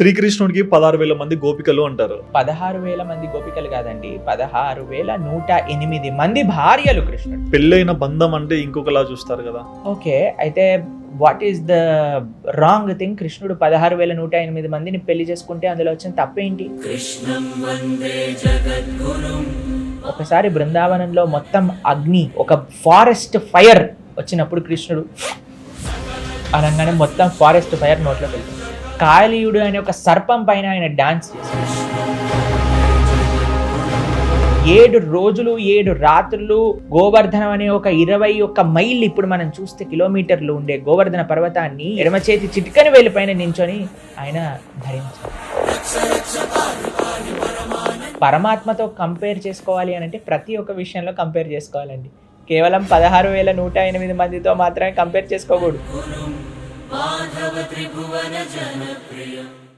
శ్రీకృష్ణుడికి పదహారు వేల మంది గోపికలు అంటారు. పదహారు వేల మంది గోపికలు కాదండి. పదహారు వేల నూట ఎనిమిది మంది భార్యలు కృష్ణుడు. పెళ్ళైన బంధం అంటే ఇంకొకలా చూస్తారు కదా. ఓకే అయితే what is the wrong thing కృష్ణుడు పదహారు వేల నూట ఎనిమిది మందిని పెళ్ళి చేసుకుంటే అందులో వచ్చిన తప్పేంటి? ఒకసారి బృందావనంలో మొత్తం అగ్ని ఒక ఫారెస్ట్ ఫైర్ వచ్చినప్పుడు కృష్ణుడు అనగానే మొత్తం ఫారెస్ట్ ఫైర్ నోట్లో వెళ్తుంది కాళీయుడు అనే ఒక సర్పం పైన ఆయన డాన్స్ చేశాడు. ఏడు రోజులు ఏడు రాత్రులు గోవర్ధనం అనే ఒక ఇరవై ఒక్క మైల్ ఇప్పుడు మనం చూస్తే కిలోమీటర్లు ఉండే గోవర్ధన పర్వతాన్ని ఎడమ చేతి చిటికని వెళ్ళిపైన నించొని ఆయన ధరించారు పరమాత్మతో కంపేర్ చేసుకోవాలి అని అంటే ప్రతి ఒక్క విషయంలో కంపేర్ చేసుకోవాలండి. కేవలం పదహారు వేల నూట ఎనిమిది మందితో మాత్రమే కంపేర్ చేసుకోకూడదు. माधव त्रिभुवन जनप्रिय।